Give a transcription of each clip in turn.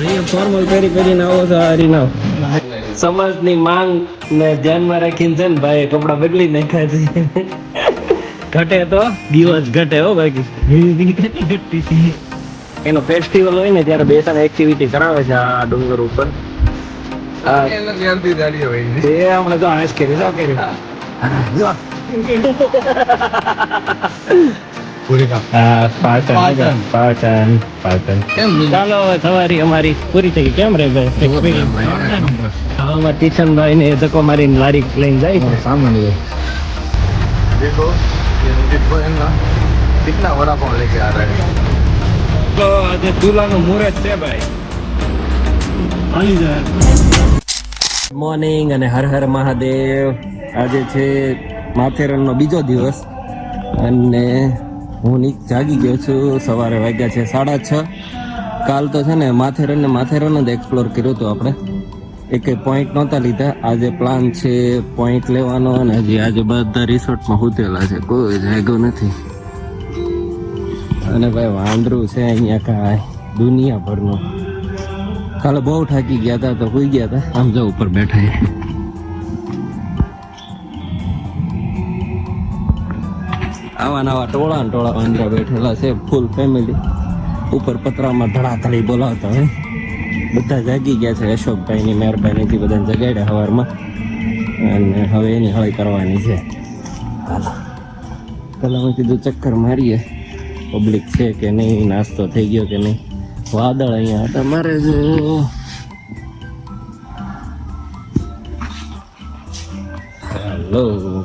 Formal પહેરી પહેરીને આવો છો આ રીના સમાજની માંગ ને ધ્યાનમાં રાખીને છે ને ભાઈ કપડા બદલી નાખ્યા છે. ઘટે તો દિવસ ઘટે હો બાકી. ઘટતી એનો ફેસ્ટિવલ હોય ને ત્યારે બેસન એક્ટિવિટી કરાવે છે આ ડુંગર ઉપર. આ એ પૂરી પાટણ. પાટણ. પાટણ ચાલો સવારી અમારી પૂરી થઈ કેમ રે ભાઈ? આમાં કિશનભાઈ ને ધક્કો મારીને લારી લઈને જાય સામાન્ય દેખો કિતના વડાપાઉં લેકે આ રહ્યા તો ચૂલાનું મુહૂર્ત છે ભાઈ. મોર્નિંગ અને હર હર મહાદેવ. આજે છે માથેરણનો બીજો દિવસ. અને હું નીક જાગી ગયો છું. સવારે વાગ્યા છે સાડા છ. કાલ તો છે ને માથેરણ ને માથેરણ જ એક્સપ્લોર કર્યું હતું આપણે. એકે પોઈન્ટ નહોતા લીધા. આજે પ્લાન છે પોઈન્ટ લેવાનો અને હજી આજે બધા રિસોર્ટમાં હોતેલા છે. કોઈ જાગ્યો નથી. અને ભાઈ વાંદરું છે અહીંયા કાંઈ. દુનિયાભરનું. કાલે બહુ થાકી ગયા હતા તો હોઈ ગયા હતા. આમ જો ઉપર બેઠા આવા નવા ટોળા ટોળા વાંદરા બેઠેલા છે ફૂલ ફેમિલી ઉપર પતરામાં ધડાધડી બોલાવતા હોય બધા જાગી ગયા છે, અશોકભાઈની મહેરબાનીથી બધાને જગાડ્યા સવારમાં અને હવે એની હળી કરવાની છે. હાલો. પેલા મેં કીધું ચક્કર મારીએ. પબ્લિક છે કે નહીં, નાસ્તો થઈ ગયો કે નહીં? વાદળ અહીંયા હતા, મારે જો. હેલો.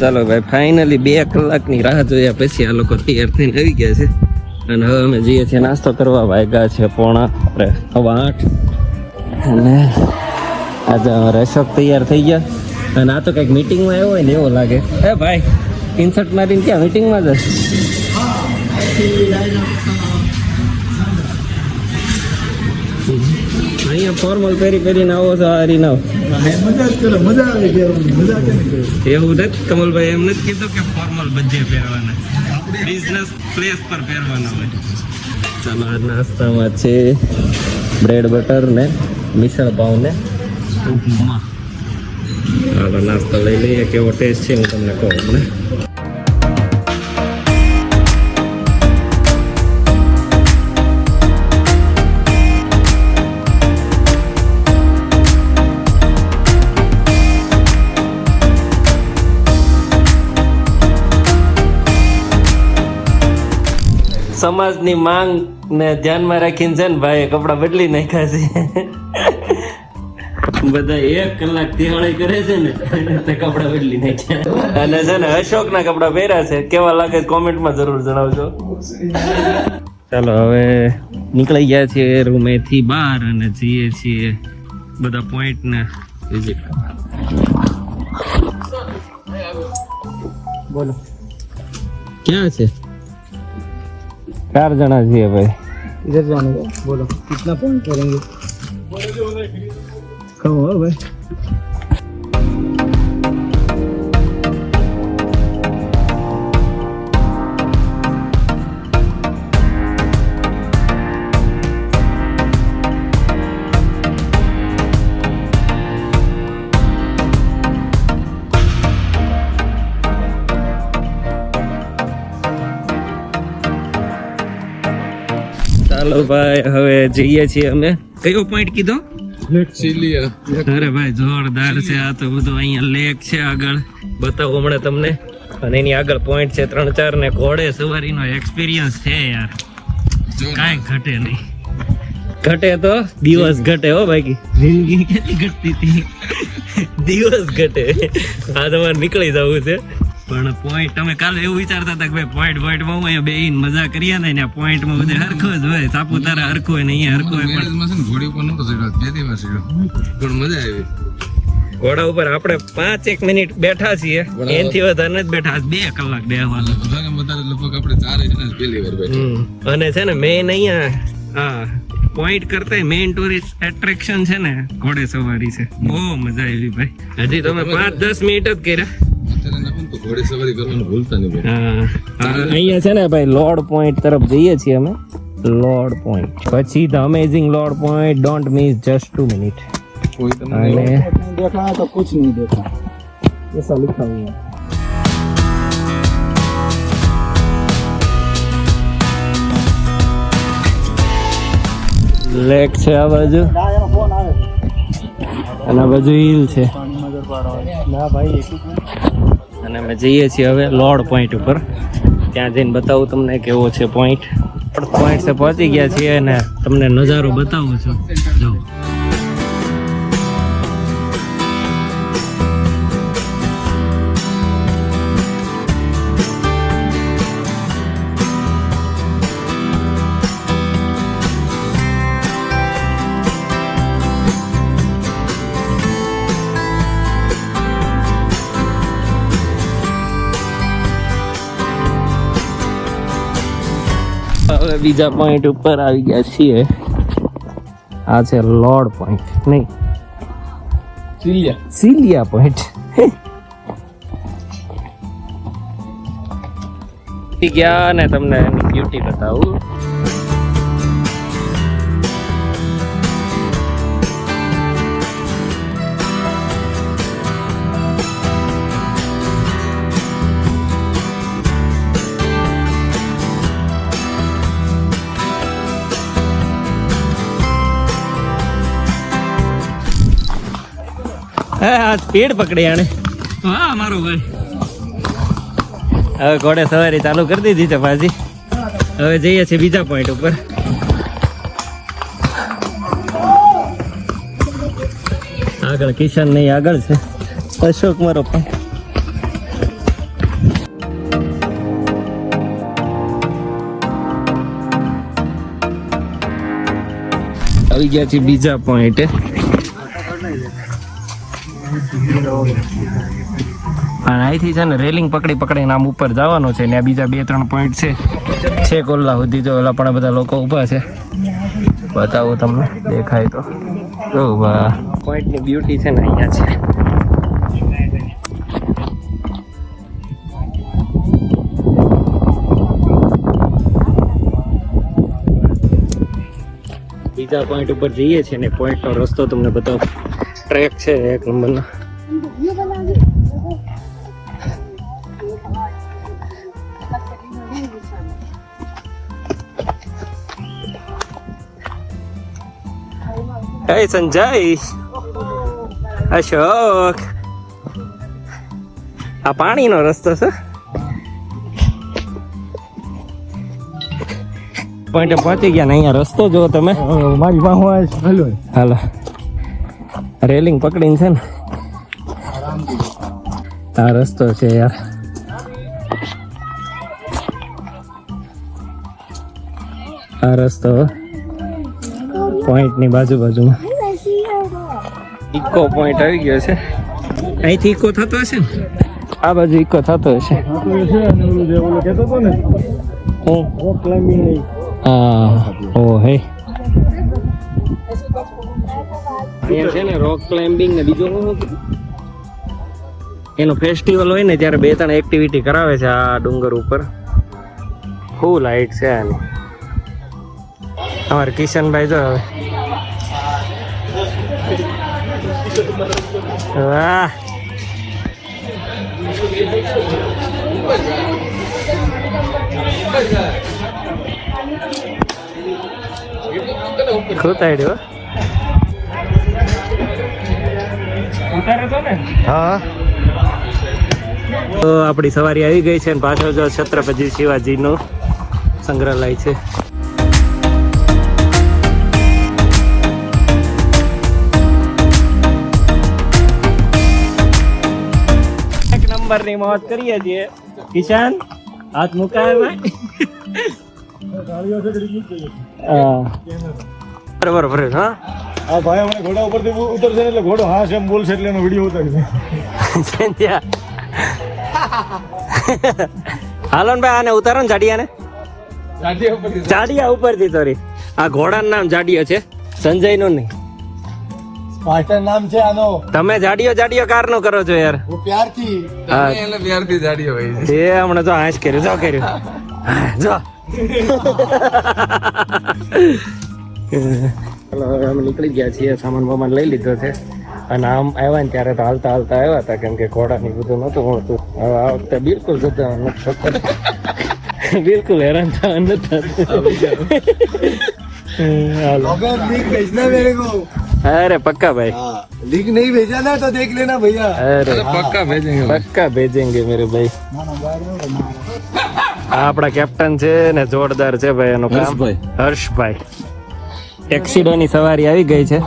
ચાલો ભાઈ ફાઇનલી બે કલાકની રાહ જોયા પછી આ લોકો તૈયાર થઈને આવી ગયા છે. અને હવે અમે જઈએ છીએ નાસ્તો કરવા. વાગ્યા છે પોણા અરે સવા આઠ. અને આજે અમારે અશોક તૈયાર થઈ ગયા. અને આ તો કંઈક મિટિંગમાં આવ્યો હોય ને એવો લાગે. હે ભાઈ ઇન્સર્ટ મારીને ક્યાં મિટિંગમાં જ અહીંયા ફોર્મલ પહેરી પહેરીને આવો છો આ રીના એવું નથી? કમલભાઈ એમ નથી કીધું કે ફોર્મલ બધે પહેરવાના. બિઝનેસ પ્લેસ પર પહેરવાના હોય. ચાલો આ નાસ્તામાં છે બ્રેડ બટર ને મિસળ પાઉ ને ઉપમા હાલો નાસ્તો લઈ લઈએ કેવો ટેસ્ટ છે હું તમને કહું હમણાં. સમાજની માંગ ને ધ્યાનમાં રાખીને છે ને ભાઈ કપડા બદલી નાખ્યા છે. બધા એક કલાક દિવાળી કરે છે ને તે કપડાં બદલી નાખ્યા. અને છે ને અશોક ના કપડા પહેર્યા છે. કેવા લાગે કોમેન્ટમાં જરૂર જણાવજો. ચાલો હવે નીકળી ગયા છીએ રૂમેથી બહાર અને જઈએ છીએ બધા પોઈન્ટ ને વિઝિટ બોલો. ક્યાં છે? ચાર જણા છીએ ભાઈ इधर जाने का बोलो कितना पॉइंट करेंगे कम हो भाई ચાલો ભાઈ હવે જઈએ છીએ અમે. કયો પોઈન્ટ કીધો? અરે ભાઈ જોરદાર છે આ તો બધું અહીંયા લેક છે આગળ. બતાવું હમણાં તમને. અને એની આગળ પોઈન્ટ છે ત્રણ ચાર ને ઘોડે સવારીનો એક્સપિરિયન્સ છે યાર. કાંઈ ઘટે નહીં. ઘટે તો દિવસ ઘટે હો બાકી જિંદગી કેટલી ઘટતી હતી? દિવસ ઘટે. આ તમારે નીકળી જવું છે. પણ પોઈન્ટ તમે કાલે એવું વિચારતા હતા કે ભાઈ પોઈન્ટ પોઈન્ટમાં અહીંયા બેહીને મજા કરીએ ને ત્યાં પોઈન્ટમાં બધે હરખો જ હોય. સાપુતારા હરખો હોય ને અહીંયા હરખો હોય પણ ઘોડી ઉપર નતો ચડ્યો બે દિવસ ચડ્યો. પણ મજા આવી. ઘોડા ઉપર આપણે પાંચ એક મિનિટ બેઠા છીએ. એનથી વધારે નથી બેઠા. બે કલાક બે બધાને વધારે લગભગ આપણે ચારે છે ને પહેલી વાર બેઠા. અને છે ને મેન અહીંયા હા પોઈન્ટ કરતા મેઇન ટુરિસ્ટ એટ્રેક્શન છે ને ઘોડે સવારી છે. બહુ મજા આવી ભાઈ. હજી તમે પાંચ દસ મિનિટ જ કર્યા. અહીંયા છે ને ભાઈ લોર્ડ પોઈન્ટ તરફ જઈએ છીએ અમે. લોર્ડ પોઈન્ટ પછી the amazing lord point don't miss just two minute અને દેખા દેખા એસા લિખા હુઆ લેક છે આ બાજુ. અને આ બાજુ હિલ છે. ના ભાઈ એક અને અમે જઈએ છીએ હવે લોર્ડ પોઈન્ટ ઉપર. ત્યાં જઈને બતાવું તમને કેવો છે પોઈન્ટ પોઈન્ટ પહોંચી ગયા છીએ અને તમને નજારો બતાવું છું. જો. બીજા પોઈન્ટ ઉપર આવી ગયા છીએ. આ છે લોર્ડ પોઈન્ટ નહીં. સિલિયા સિલિયા પોઈન્ટ ગયા અને તમને એની બ્યુટી બતાવું. હા આ સ્પીડ પકડી આણે. હા મારો ભાઈ. હવે ઘોડે સવારી ચાલુ કરી દીધી છે પાછી હવે જઈએ છીએ બીજા પોઈન્ટ ઉપર. આગળ કિશન નહીં આગળ છે. અશોક મારો પણ. આવી ગયા છે બીજા પોઈન્ટે અને અહીંથી છે ને રેલિંગ પકડી પકડીને આમ ઉપર જવાનો છે ને બીજા બે ત્રણ પોઈન્ટ છે. છે કોલ્લા સુધી જો ઓલા પણ બધા લોકો ઊભા છે. બતાવું તમને, દેખાય તો. જો વાહ. પોઈન્ટની બ્યુટી છે ને અહીંયા છે. બીજા પોઈન્ટ ઉપર જઈએ છીએ ને પોઈન્ટનો રસ્તો તમને બતાવો. ટ્રેક છે એક નંબરનો. Hey, સંજય અશોક આ પાણીનો રસ્તો છે. પોઈન્ટ પહોંચી ગયા ને અહીંયા રસ્તો જો તમે. મારી હાલો. હાલો. રેલિંગ પકડીને છે ને. આ રસ્તો છે યાર આ રસ્તો પોઈન્ટની બાજુ બાજુમાં. ઇકો પોઈન્ટ આવી ગયો છે. અહીંથી ઇકો થતો હશે ને? આ બાજુ ઇકો થતો હશે. છે ને રોક ક્લાઇમ્બિંગ ને બીજું એનો ફેસ્ટિવલ હોય ને ત્યારે બે ત્રણ એક્ટિવિટી કરાવે છે આ ડુંગર ઉપર. ફૂલ હાઈટ છે આની. અમારે કિશનભાઈ જો હવે. વાહ. ખૂતાડ્યો ઉતારે તો ને? હા. તો આપણી સવારી આવી ગઈ છે અને પાછળ જો છત્રપતિ શિવાજીનો સંગ્રહાલય છે. એક નંબરની મોત કરીએ છીએ. કિશાન હાથ મુકાય બરાબર હા. ભાઈ હમણાં ઘોડા ઉપરથી ઉતરશે એટલે ઘોડો હા એમ બોલશે એટલે એનો વીડિયો ઉતારી છે હાલો ને ભાઈ આને ઉતારો ને જાડિયાને. જાડિયા ઉપરથી સોરી આ ઘોડાનું નામ જાડિયો છે સંજયનું નહીં. સ્પાર્ટન નામ છે આનો. તમે જાડિયો જાડિયો કાર નો કરો છો યાર. હું પ્યારથી. તમે એટલે પ્યારથી હોય છે. એ હમણાં તો હાશ કર્યું જો કર્યું. હા, જો. અમે નીકળી ગયા છીએ સામાન વામાન લઈ લીધો છે. અને આમ આવ્યા ને ત્યારે તો હાલતા હાલતા આવ્યા હતા કેમ કે ઘોડાની બધું નહોતું મળતું હવે આ વખતે બિલકુલ જતા નથી થતું. બિલકુલ હેરાન થવા નથી થતું. હાલો. अगर लिंक भेजना मेरे को અરે પક્કા ભાઈ हाँ लिंक नहीं भेजा ना तो देख लेना भैया અરે પક્કા ભેજેંગે પક્કા ભેજેંગે મેરે ભાઈ આ આપણા કેપ્ટન છે ને જોરદાર છે ભાઈ એનું કામ હર્ષભાઈ. હર્ષભાઈ એક્સિડો ની સવારી આવી ગઈ છે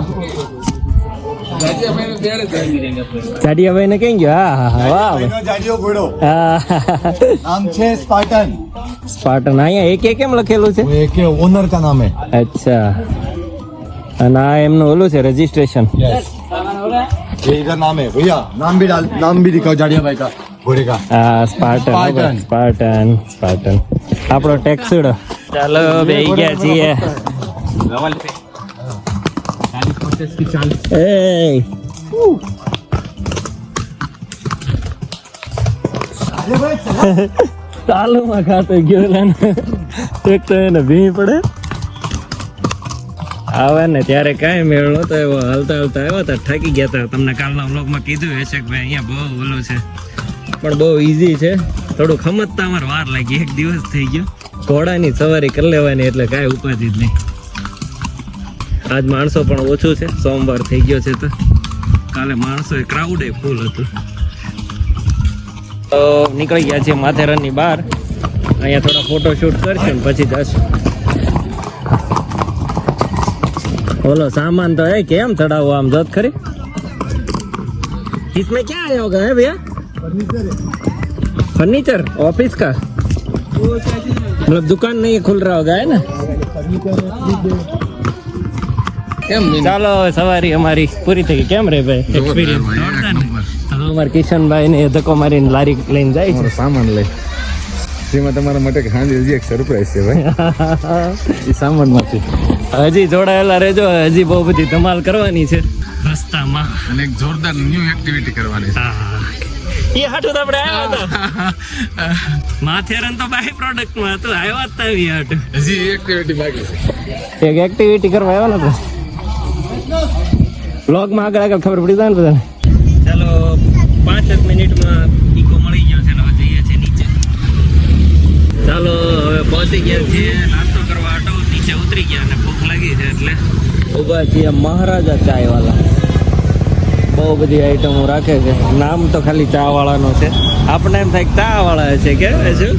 જાડિયાભાઈ ને કઈ ગયો? હા હા વાહ જાડિયો ઘોડો. નામ છે સ્પાર્ટન. સ્પાર્ટન અહીંયા એક કેમ લખેલું છે? એકે ઓનર કા નામે. અચ્છા. અને આ એમનું ઓલું છે રજીસ્ટ્રેશન યસ નામ. હે ભૈયા નામ ભી આપણો ટેક્સીડો ચાલો બેહી ગયા છીએ. Hey. તાલુમાં ખાતો ગયો એક તો એને ભી પડે આવે ને ત્યારે કાંઈ મેળ નહોતો એવો હાલતા હાલતા આવ્યા તો થાકી ગયા હતા તમને કાલના બ્લોકમાં કીધું હશે કે ભાઈ અહીંયા બહુ ઓલો છે પણ બહુ ઈઝી છે થોડું ખમતતા અમારે વાર લાગી એક દિવસ થઈ ગયો ઘોડાની સવારી કરી લેવાની એટલે કઈ ઉપાધિ જ નહીં આજ માણસો પણ ઓછું છે સોમવાર થઈ ગયો છે તો કાલે માણસો ક્રાઉડ એ ફૂલ હતું તો નીકળી ગયા છીએ માથેરાનની બહાર અહીંયા થોડા ફોટો શૂટ કરશું ને પછી જશું બોલો सामान तो है કેમ चढ़ा हुआ हम जोत खरी इसमें क्या आया होगा है भैया फर्नीचर ऑफिस का मतलब दुकान नहीं खुल रहा होगा है ना કેમ ચાલો સવારી અમારી પૂરી થઈ ગઈ. કેમ રે ભાઈ? એક્સપિરિયન્સ હવે અમારા કિશનભાઈ ને ધક્કો મારીને લારી લઈને જાય છે. સામાન લઈ. જેમાં તમારા માટે સાંજે હજી એક સરપ્રાઈઝ છે ભાઈ. એ સામાનમાંથી. હજી જોડાયેલા રહેજો. હજી બહુ બધી ધમાલ કરવાની છે. રસ્તામાં. અને એક જોરદાર ન્યૂ એક્ટિવિટી કરવાની છે. એ હાટું તો આપણે આવ્યા હતા. માથેરાન તો બાય પ્રોડક્ટમાં હતું. આવ્યા જ તાવી હાટું. હજી એક્ટિવિટી બાકી છે. એક એક્ટિવિટી કરવા આવ્યો ને બ્લોગમાં આગળ આગળ ખબર પડી જાય ને બધાને? ચાલો પાંચ જ મિનિટમાં ઈકો મળી ગયો છે હવે જઈએ છીએ નીચે. ચાલો હવે પહોંચી ગયા છીએ. નાસ્તો કરવા આટો નીચે ઉતરી ગયા અને ભૂખ લાગી છે એટલે ઊભા છીએ મહારાજા ચાય વાલા બહુ બધી આઈટમો રાખે છે. નામ તો ખાલી ચા વાળાનો છે. આપણે એમ થાય કે ચા વાળા છે કે શું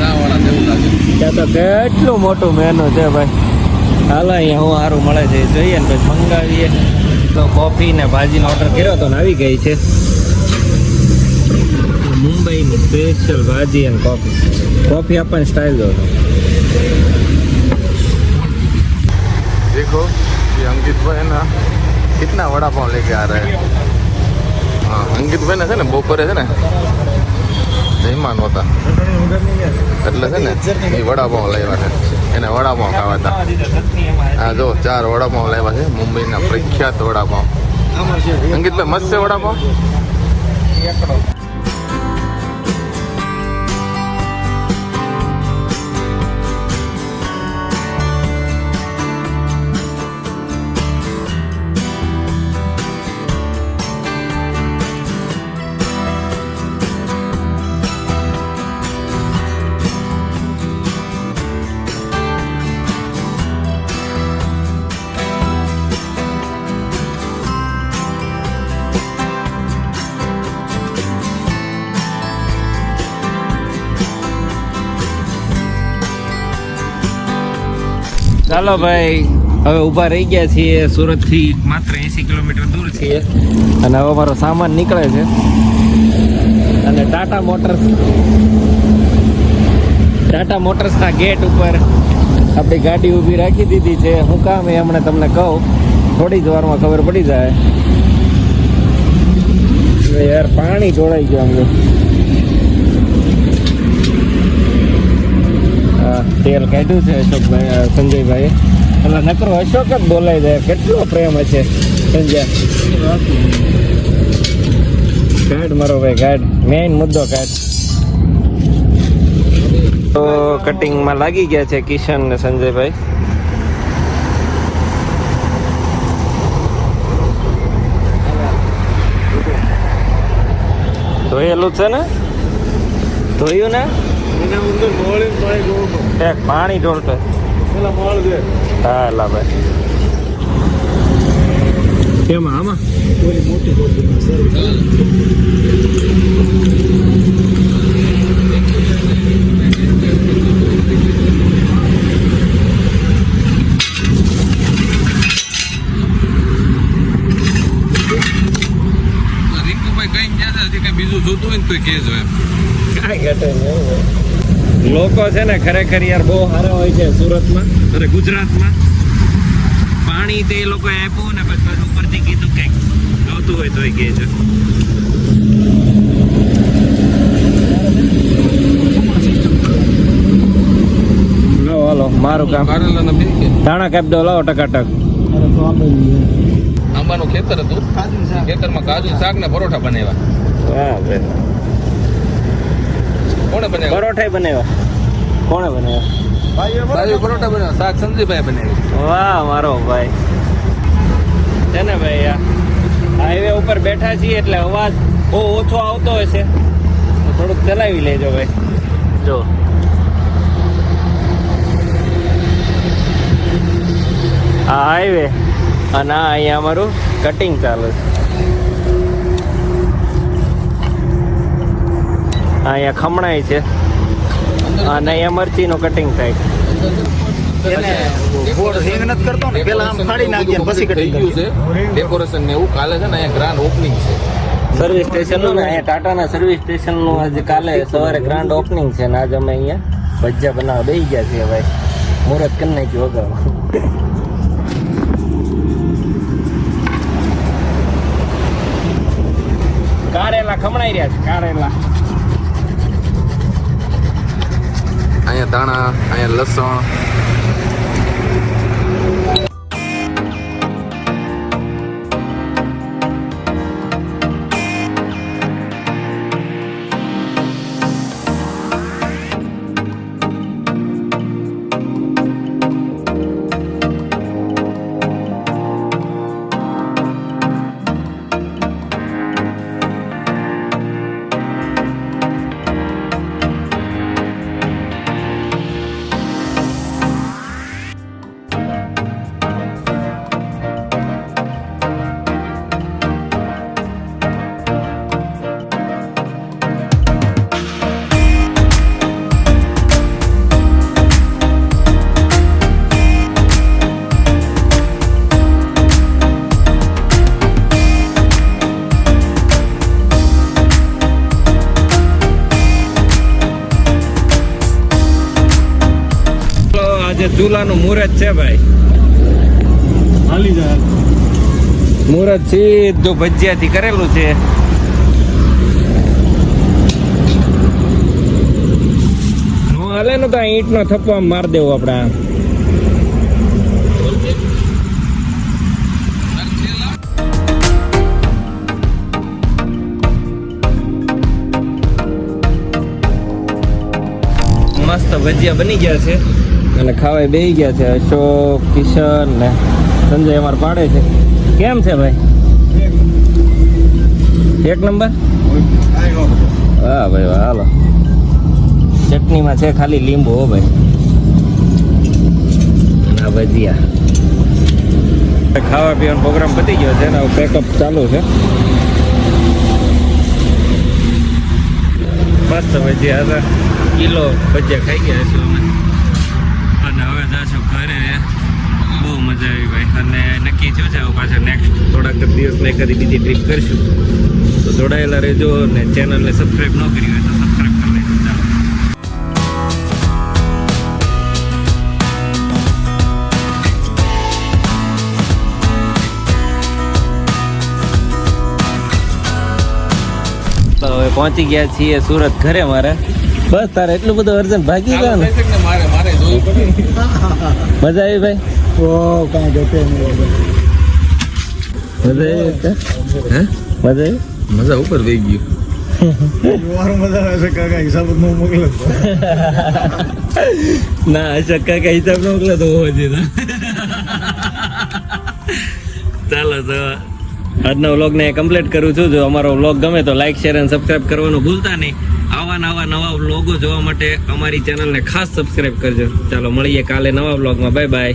વાળા જેવું લાગે. ત્યાં તો કેટલું મોટું મેનુ છે ભાઈ. હાલો અહીંયા હું સારું મળે છે એ જોઈએ ને પછી મંગાવીએ તો કોફી ને ભાજીનો ઓર્ડર કર્યો તો ને આવી ગઈ છે મુંબઈની સ્પેશિયલ ભાજી અને કોફી કોફી આપવાની સ્ટાઇલ જો देखो ये अंकित भाई ना कितना वड़ा पाव लेके आ रहे हैं हाँ अंकित भाई ને છે ને બપોરે છે ને જયમાન હતા. એટલે છે ને એ વડાપાવ લાવ્યા છે. એને વડાપાવ ખાવા હતા હા જો ચાર વડાપાવ લાવ્યા છે મુંબઈના પ્રખ્યાત વડાપાવ અંકિતભાઈ મસ્ત છે વડાપાવ ચાલો ભાઈ, હવે ઊભા રહી ગયા છીએ સુરતથી માત્ર એસી કિલોમીટર દૂર છીએ. અને હવે અમારો સામાન નીકળે છે. અને ટાટા મોટર્સ ટાટા મોટર્સના ગેટ ઉપર આપણી ગાડી ઊભી રાખી દીધી છે. હું કામ એ હમણાં તમને કહું, થોડી જ વારમાં ખબર પડી જાય. યાર પાણી ઢોળાઈ ગયું અમને. તેલ કાઢ્યું છે અશોકભાઈ સંજયભાઈ એટલે નકરો અશોક જ બોલાય જાય કેટલો પ્રેમ હશે. સંજય. ગાડ મારો ભાઈ ગાડ મેઇન મુદ્દો ગાડ તો કટિંગમાં લાગી ગયા છે કિશન ને સંજયભાઈ. ધોયેલું છે ને? ધોયું ને? પાણી ઢોળતો. પેલા મોળ છે હા લા ભાઈ. કેમાં આમાં? રિંકુભાઈ કઈ ગયા હતા? કઈ બીજું જોતું હોય ને તો કહેજો એમ. કાંઈ ઘટે નહીં લોકો છે ને ખરેખર યાર બહુ સારા હોય છે સુરતમાં. અરે ગુજરાતમાં? પાણી તે લોકો લોકોએ આપ્યું ને પછી ઉપરથી કીધું કંઈક જોતું હોય તોય કહેજો લાવો હાલો મારું કામ. ધાણા કાપી દો લાવો ટકાટક. આંબાનું ખેતર હતું. ખેતરમાં કાજુ શાક ને પરોઠા બનાવ્યા. વાહ. કોણે બનાવ્યો? પરોઠાય બનાવ્યા. કોણે બનાવ્યા? પરોઠા બનાવ્યા. શાક સંજયભાઈ બનાવ્યું. વાહ મારો ભાઈ. છે ને ભાઈ આ હાઈવે ઉપર બેઠા છીએ એટલે અવાજ બહુ ઓછો આવતો હશે થોડુંક ચલાવી લેજો ભાઈ. જો. આ હાઈવે અને આ અહીંયા અમારું કટિંગ ચાલે છે. અહીંયા ખમણાય છે. અને અહીંયા મરચીનું કટિંગ થાય ડેકોરેશન ને એવું કાલે છે ને અહીંયા ગ્રાન્ડ ઓપનિંગ છે. સર્વિસ સ્ટેશનનું અહીંયા ટાટાના સર્વિસ સ્ટેશનનું આજે કાલે સવારે ગ્રાન્ડ ઓપનિંગ છે ને આજે અમે અહીંયા ભજીયા બનાવવા બેસી ગયા છીએ ભાઈ. મુહૂર્ત કરી નાખ્યું વગર કારેલા ખમણાઈ રહ્યા છે કારેલા. દાણા અહીંયા લસણ ચૂલાનું મુહૂર્ત છે ભાઈ. હાલી જાય. મુહૂર્ત સીધું ભજીયાથી કરેલું છે. હાલે ને તો ઈંટ નો થપ્પો આમ માર દેવો આપડા મસ્ત ભજીયા બની ગયા છે. અને ખાવાય બેહી ગયા છે અશોક, કિશન ને સંજય અમારે પાડે છે. કેમ છે ભાઈ? એક નંબર? હા ભાઈ, વાહ, હાલો. ચટણીમાં છે ખાલી લીંબુ, હો ભાઈ. ના ભજીયા. ખાવા પીવાનો પ્રોગ્રામ પતી ગયો છે ને પેકઅપ ચાલુ છે. મસ્ત ભજીયા હતા. કિલો ભજીયા ખાઈ ગયા છું. નક્કી થયું છે હવે પાછા નેક્સ્ટ થોડાક દિવસમાં એકાદી બીજી ટ્રીપ કરીશું. તો જોડાયેલા રહેજો અને ચેનલને સબસ્ક્રાઈબ ન કરી હોય તો સબસ્ક્રાઈબ કરી લેજો. ચાલો. તો હવે પહોંચી ગયા છીએ સુરત ઘરે મારે. બસ તારે એટલું બધું અર્જન્ટ ભાગી ગયો ને? મજા આવી ભાઈ? ઓ કાંઈ ઘટે નહીં. મજા હે? મજા મજા ઉપર થઈ ગયું. મજા આવે છે હિસાબ ન મોકલે તો. ના અશોક કાકા હિસાબ મોકલે તો હોવો જોઈએ ચાલો તો આજના વ્લોગને કમ્પ્લીટ કરું છું. જો અમારો વ્લોગ ગમે તો લાઇક શેર અને સબસ્ક્રાઇબ કરવાનું ભૂલતા નહીં. આવા નવા નવા વ્લોગો જોવા માટે અમારી ચેનલને ખાસ સબસ્ક્રાઇબ કરજો. ચાલો મળીએ કાલે નવા વ્લોગમાં બાય બાય